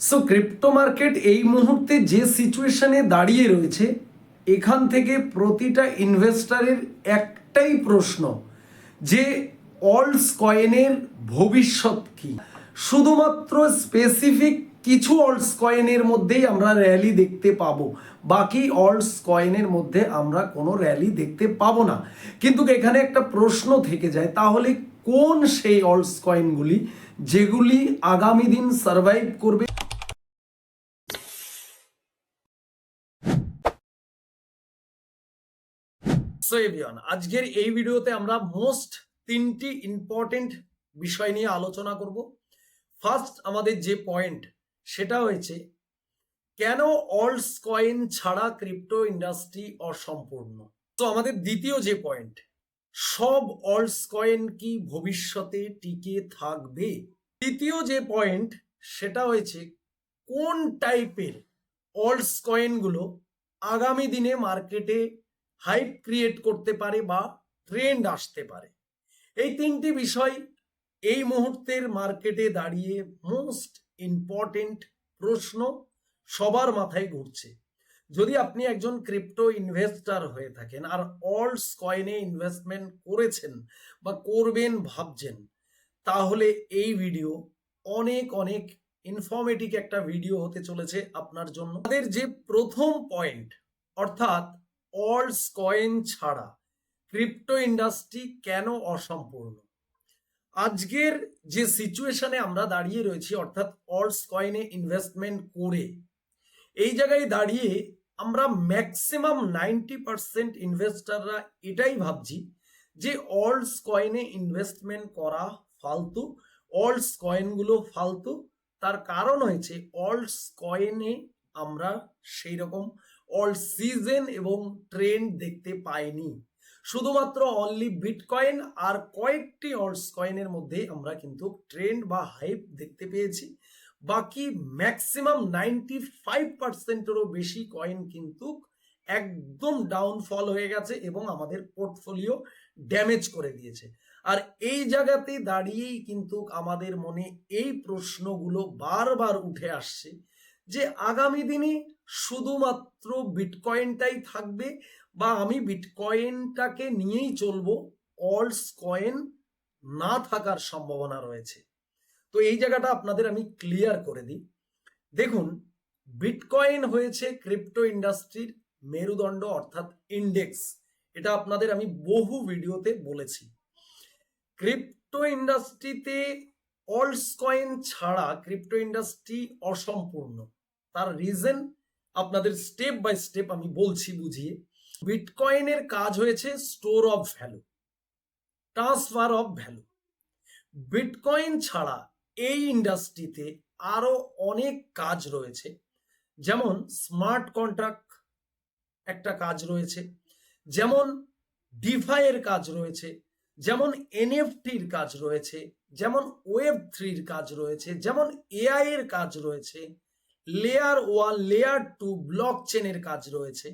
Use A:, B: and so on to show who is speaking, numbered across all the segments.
A: So crypto market এই মুহূর্তে যে সিচুয়েশনে দাঁড়িয়ে রয়েছে, এখান থেকে প্রতিটা ইনভেস্টারের একটাই প্রশ্ন, যে অলস কয়েনের ভবিষ্যৎ কি? শুধুমাত্র স্পেসিফিক কিছু অলস কয়েনের মধ্যেই আমরা র্যালি দেখতে পাবো, বাকি অলস কয়েনের মধ্যে আমরা কোনো র্যালি দেখতে পাবো না। কিন্তু এখানে একটা প্রশ্ন থেকে যায়, তাহলে কোন সেই অলস কয়েনগুলি যেগুলি আগামী দিন সার্ভাইভ করবে? সো এভরিওয়ান আজকের এই ভিডিওতে আমরা মোস্ট তিনটি ইম্পর্টেন্ট বিষয় নিয়ে আলোচনা করব। ফার্স্ট আমাদের যে পয়েন্ট সেটা হয়েছে, কেন অলস কয়েন ছাড়া ক্রিপ্টো ইন্ডাস্ট্রি অসম্পূর্ণ? তো আমাদের দ্বিতীয় যে পয়েন্ট সব অলস কয়েন কি ভবিষ্যতে টিকে থাকবে? তৃতীয় যে পয়েন্ট সেটা হয়েছে, কোন টাইপের অলস কয়েনগুলো আগামী দিনে মার্কেটে হাইপ ক্রিয়েট করতে পারে বা ট্রেন্ড আসতে পারে। এই তিনটি বিষয় এই মুহূর্তের মার্কেটে দাঁড়িয়ে মোস্ট ইম্পর্টেন্ট প্রশ্ন সবার মাথায় ঘুরছে। যদি আপনি একজন ক্রিপ্টো ইনভেস্টর হয়ে থাকেন আর অলস কয়েনে ইনভেস্টমেন্ট করেছেন বা করবেন ভাবছেন, তাহলে এই ভিডিও অনেক অনেক ইনফরমেটিভ একটা ভিডিও হতে চলেছে আপনার জন্য। আমাদের যে প্রথম পয়েন্ট অর্থাৎ অলস কয়েন ছাড়া ক্রিপ্টো ইন্ডাস্ট্রি কেন অসম্পূর্ণ? আজকের যে সিচুয়েশনে আমরা দাঁড়িয়ে রয়েছি, অর্থাৎ অলস কয়েনে ইনভেস্টমেন্ট করে, এই জায়গায় দাঁড়িয়ে আমরা ম্যাক্সিমাম নাইনটি পার্সেন্ট ইনভেস্টাররা এটাই ভাবছি যে অলস কয়েনে ইনভেস্টমেন্ট করা ফালতু অলস কয়েনগুলো ফালতু। তার কারণ হয়েছে অলস কয়েনে আমরা সেই রকম অল সিজন এবং ট্রেন্ড দেখতে পাইনি। শুধুমাত্র অনলি বিটকয়েন আর কয়েকটি অলস কয়েনের মধ্যে আমরা কিন্তু ট্রেন্ড বা হাইপ দেখতে পেয়েছি। বাকি ম্যাক্সিমাম নাইনটি ফাইভ পার্সেন্টেরও বেশি কয়েন কিন্তু একদম ডাউনফল হয়ে গেছে এবং আমাদের পোর্টফোলিও ড্যামেজ করে দিয়েছে। আর এই জায়গাতে দাঁড়িয়েই কিন্তু আমাদের মনে এই প্রশ্নগুলো বারবার উঠে আসছে যে আগামী দিনে শুধুমাত্র বিটকয়েনটাই থাকবে বা আমি বিটকয়েনটাকে নিয়েই চলবো অলস কয়েন না থাকার সম্ভাবনা রয়েছে। তো এই জায়গাটা আপনাদের আমি ক্লিয়ার করে দিই। দেখুন বিটকয়েন হয়েছে ক্রিপ্টো ইন্ডাস্ট্রির মেরুদণ্ড অর্থাৎ ইন্ডেক্স এটা আপনাদের আমি বহু ভিডিওতে বলেছি। ক্রিপ্টো ইন্ডাস্ট্রিতে অলস কয়েন ছাড়া ক্রিপ্টো ইন্ডাস্ট্রি অসম্পূর্ণ। তার রিজন আপনাদের স্টেপ বাই স্টেপ আমি বলছি, বুঝিয়ে। বিটকয়েনের কাজ হয়েছে store of value transfer of value bitcoin ছাড়া এই ইন্ডাস্ট্রিতে আরও অনেক কাজ রয়েছে। যেমন স্মার্ট কন্ট্রাক্ট একটা কাজ রয়েছে। যেমন ডিফাইয়ের কাজ রয়েছে। যেমন এনএফটির কাজ রয়েছে। যেমন ওয়েব থ্রির কাজ রয়েছে। যেমন এআই এর কাজ রয়েছে। Layer one layer two block চেনের কাজ রয়েছে।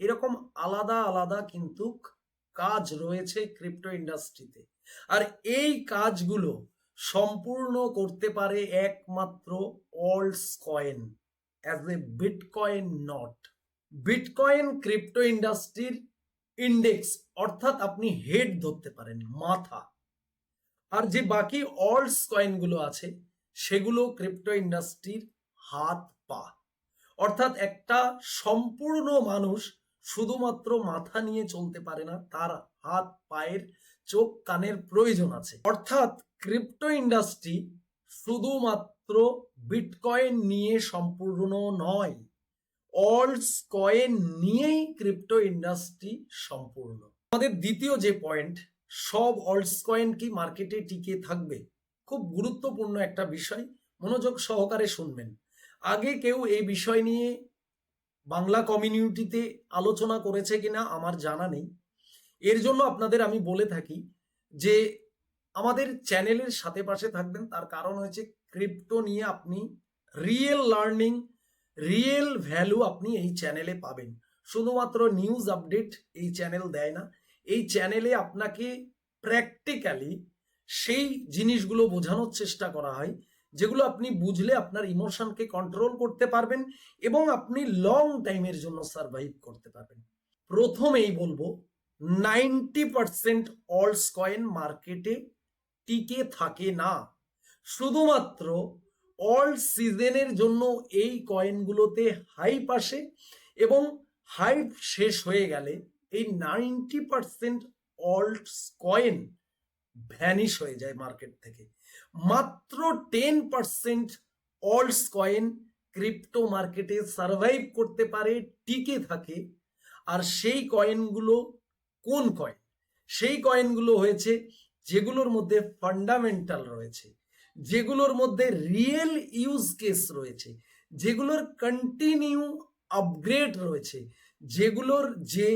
A: এরকম আলাদা আলাদা কিন্তু কাজ রয়েছে ক্রিপ্টো ইন্ডাস্ট্রিতে আর এই কাজগুলো সম্পূর্ণ করতে পারে একমাত্র alts coin as a bitcoin not bitcoin crypto ইন্ডাস্ট্রির ইন্ডেক্স অর্থাৎ আপনি হেড ধরতে পারেন, মাথা। আর যে বাকি অলস কয়েনগুলো আছে, সেগুলো ক্রিপ্টো ইন্ডাস্ট্রির হাত, পা। অর্থাৎ একটা সম্পূর্ণ মানুষ শুধুমাত্র মাথা নিয়ে চলতে পারে না, তার হাত, পায়ের চোখ, কানের প্রয়োজন আছে। অর্থাৎ ক্রিপ্টো ইন্ডাস্ট্রি শুধুমাত্র বিটকয়েন নিয়ে সম্পূর্ণ নয় অলস কয়েন নিয়েই ক্রিপ্টো ইন্ডাস্ট্রি সম্পূর্ণ। আমাদের দ্বিতীয় যে পয়েন্ট, সব অলস কয়েন কি মার্কেটে টিকে থাকবে? খুব গুরুত্বপূর্ণ একটা বিষয়, মনোযোগ সহকারে শুনবেন। আগে কেউ এই বিষয় নিয়ে বাংলা কমিউনিটিতে আলোচনা করেছে কিনা আমার জানা নেই। এর জন্য আপনাদের আমি বলে থাকি যে আমাদের চ্যানেলের সাথে পাশে থাকবেন। তার কারণ হয়েছে ক্রিপ্টো নিয়ে আপনি রিয়েল লার্নিং, রিয়েল ভ্যালু আপনি এই চ্যানেলে পাবেন। শুধুমাত্র নিউজ আপডেট এই চ্যানেল দেয় না, এই চ্যানেলে আপনাকে প্র্যাকটিক্যালি সেই জিনিসগুলো বোঝানোর চেষ্টা করা হয়। যেগুলো আপনি বুঝলে আপনার ইমোশনকে কন্ট্রোল করতে পারবেন এবং আপনি লং টাইমের জন্য সার্ভাইভ করতে পারবেন। প্রথমেই বলব নাইনটি পার্সেন্ট অলস কয়েন মার্কেটে টিকে থাকে না। শুধুমাত্র অল সিজনের জন্য এই কয়েনগুলোতে হাইপ আসে এবং হাইপ শেষ হয়ে গেলে এই ninety percent alts coin vanish হয়ে যায় মার্কেট থেকে। মাত্র ten percent alts coin crypto মার্কেটে সার্ভাইভ করতে পারে, টিকে থাকে। আর সেই কয়েনগুলো কোন কয়েন সেই কয়েনগুলো হয়েছে যেগুলোর মধ্যে ফান্ডামেন্টাল রয়েছে, যেগুলোর মধ্যে রিয়েল ইউজ কেস রয়েছে, যেগুলোর কন্টিনিউ আপগ্রেড রয়েছে, যেগুলোর যে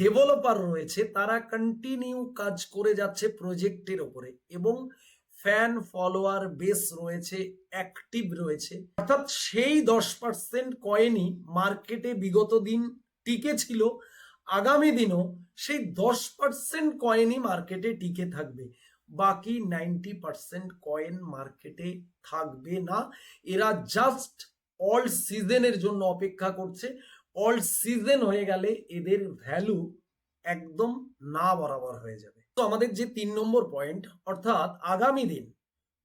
A: ডেভেলপার রয়েছে তারা কন্টিনিউ কাজ করে যাচ্ছে প্রজেক্টের ওপরে এবং ফ্যান ফলোয়ার বেস রয়েছে অ্যাক্টিভ রয়েছে। অর্থাৎ সেই দশ পার্সেন্ট কয়েনই মার্কেটে বিগত দিন টিকে ছিল, আগামী দিনও সেই দশ পার্সেন্ট কয়েনই মার্কেটে টিকে থাকবে। বাকি নাইনটি পার্সেন্ট কয়েন মার্কেটে থাকবে না। এরা জাস্ট অল সিজনের জন্য অপেক্ষা করছে। অল সিজন হয়ে গেলে এদের ভ্যালু একদম না বরাবর হয়ে যাবে। তো আমাদের যে তিন নম্বর পয়েন্ট অর্থাৎ আগামী দিন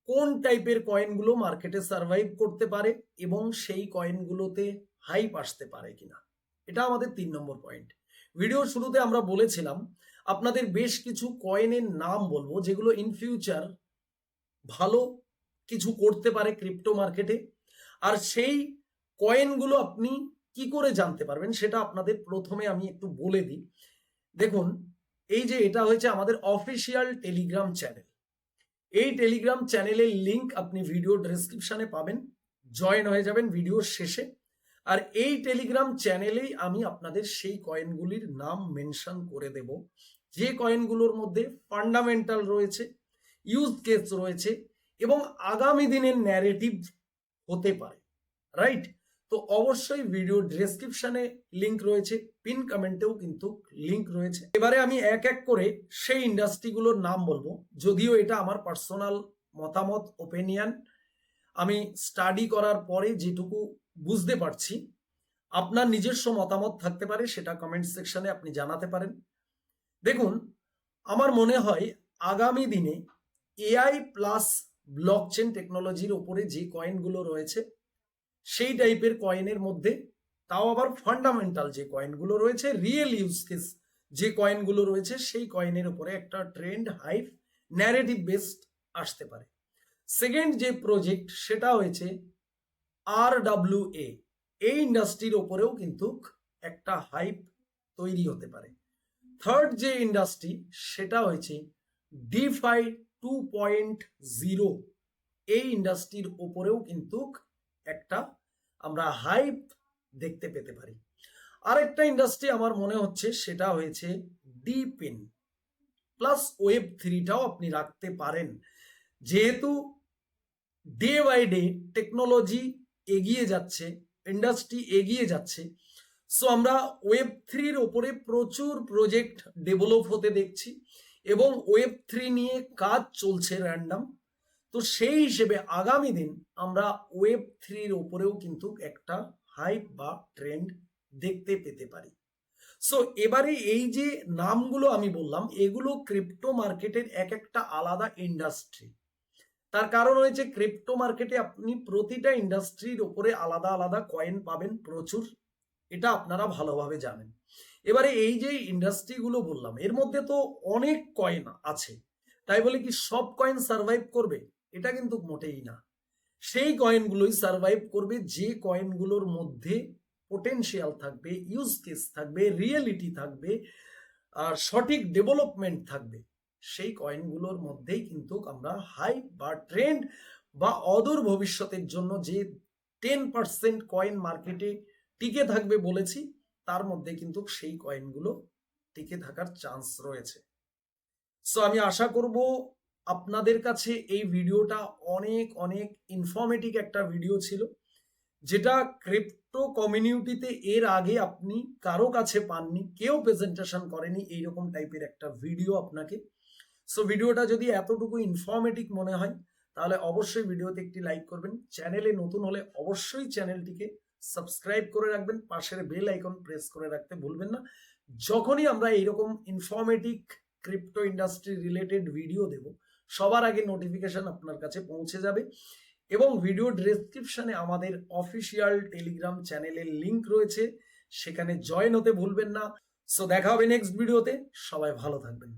A: কোন টাইপের কয়েনগুলো মার্কেটে সার্ভাইভ করতে পারে এবং সেই কয়েনগুলোতে হাইপ আসতে পারে কিনা? এটা আমাদের তিন নম্বর পয়েন্ট ভিডিওর শুরুতে আমরা বলেছিলাম, আপনাদের বেশ কিছু কয়েনের নাম বলব, যেগুলো ইন ফিউচার ভালো কিছু করতে পারে ক্রিপ্টো মার্কেটে আর সেই কয়েনগুলো আপনি কি করে জানতে পারবেন, সেটা আপনাদের প্রথমে আমি একটু বলে দিই। দেখুন এই যে এটা হয়েছে আমাদের অফিসিয়াল টেলিগ্রাম চ্যানেল এই টেলিগ্রাম চ্যানেলের লিংক আপনি ভিডিও ডেসক্রিপশনে পাবেন জয়েন হয়ে যাবেন ভিডিওর শেষে। আর এই টেলিগ্রাম চ্যানেলেই আমি আপনাদের সেই কয়েনগুলির নাম মেনশন করে দেব। যে কয়েনগুলোর মধ্যে ফান্ডামেন্টাল রয়েছে ইউজ কেস রয়েছে এবং আগামী দিনের ন্যারেটিভ হতে পারে রাইট তো অবশ্যই ভিডিও ডেসক্রিপশনে লিংক রয়েছে পিন কমেন্টেও কিন্তু লিংক রয়েছে। এবারে আমি এক এক করে সেই ইন্ডাস্ট্রিগুলোর নাম বলব, যদিও এটা আমার পার্সোনাল মতামত ওপিনিয়ন আমি স্টাডি করার পরে যেটুকু বুঝতে পারছি, আপনার নিজস্ব মতামত থাকতে পারে, সেটা কমেন্ট সেকশনে আপনি জানাতে পারেন। দেখুন, আমার মনে হয় আগামী দিনে এআই প্লাস ব্লকচেন টেকনোলজির ওপরে যে কয়েনগুলো রয়েছে সেই টাইপের কয়েনের মধ্যে, তাও আবার ফান্ডামেন্টাল যে কয়েনগুলো রয়েছে রিয়েল ইউজ কেস যে কয়েনগুলো রয়েছে, সেই কয়েনের উপরে একটা ট্রেন্ড হাইপ ন্যারেটিভ বেসড আসতে পারে। সেকেন্ড যে প্রজেক্ট সেটা হয়েছে আর ডাব্লিউ এ এই ইন্ডাস্ট্রির ওপরেও কিন্তু একটা হাইপ তৈরি হতে পারে। থার্ড যে ইন্ডাস্ট্রি সেটা হয়েছে ডিফাই টু পয়েন্ট জিরো এই ইন্ডাস্ট্রির ওপরেও কিন্তু একটা আমরা হাইপ দেখতে পেতে পারি। আরেকটা ইন্ডাস্ট্রি আমার মনে হচ্ছে সেটা হয়েছে ডিপিন প্লাস ওয়েব থ্রিটাও আপনি রাখতে পারেন। যেহেতু ডে বাই ডে টেকনোলজি এগিয়ে যাচ্ছে ইন্ডাস্ট্রি এগিয়ে যাচ্ছে সো আমরা ওয়েব থ্রির ওপরে প্রচুর প্রজেক্ট ডেভেলপ হতে দেখছি এবং ওয়েব থ্রি নিয়ে কাজ চলছে র্যান্ডাম তো সেই হিসেবে আগামী দিন আমরা ওয়েব থ্রির ওপরেও কিন্তু একটা হাইপ বা ট্রেন্ড দেখতে পেতে পারি। সো এবারে এই যে নামগুলো আমি বললাম, এগুলো ক্রিপ্টো মার্কেটের এক একটা আলাদা ইন্ডাস্ট্রি তার কারণ হয়েছে ক্রিপ্টো মার্কেটে আপনি প্রতিটা ইন্ডাস্ট্রির ওপরে আলাদা আলাদা কয়েন পাবেন প্রচুর, এটা আপনারা ভালোভাবে জানেন। এবারে এই যে ইন্ডাস্ট্রিগুলো বললাম, এর মধ্যে তো অনেক কয়েন আছে। তাই বলে কি সব কয়েন সার্ভাইভ করবে? এটা কিন্তু মোটেই না। সেই কয়েনগুলোই সার্ভাইভ করবে, যে কয়েনগুলোর মধ্যে পোটেনশিয়াল থাকবে ইউজ কেস থাকবে রিয়েলিটি থাকবে, আর সঠিক ডেভেলপমেন্ট থাকবে, সেই কয়েনগুলোর মধ্যেই কিন্তু আমরা হাই বা ট্রেন্ড বা অদূর ভবিষ্যতের জন্য যে টেন পার্সেন্ট কয়েন মার্কেটে টিকে থাকবে বলেছি, তার মধ্যে কিন্তু সেই কয়েনগুলো টিকে থাকার চান্স রয়েছে। সো আমি আশা করব আপনাদের কাছে এই ভিডিওটা অনেক অনেক ইনফরমেটিভ একটা ভিডিও ছিল, যেটা ক্রিপ্টো কমিউনিটিতে এর আগে আপনি কারও কাছে পাননি, কেউ প্রেজেন্টেশন করেনি, এইরকম টাইপের একটা ভিডিও আপনাকে। সো ভিডিওটা যদি এতটুকু ইনফরমেটিভ মনে হয়, তাহলে অবশ্যই ভিডিওতে একটি লাইক করবেন। চ্যানেলে নতুন হলে অবশ্যই চ্যানেলটিকে সাবস্ক্রাইব করে রাখবেন, পাশের বেল আইকন প্রেস করে রাখতে ভুলবেন না। যখনই আমরা এইরকম informative crypto industry related video দেব সবার আগে নোটিফিকেশন আপনার কাছে পৌঁছে যাবে এবং ভিডিও ডেসক্রিপশনে আমাদের অফিসিয়াল টেলিগ্রাম চ্যানেলের লিঙ্ক রয়েছে, সেখানে জয়েন হতে ভুলবেন না। সো দেখা হবে নেক্সট ভিডিওতে সবাই ভালো থাকবেন।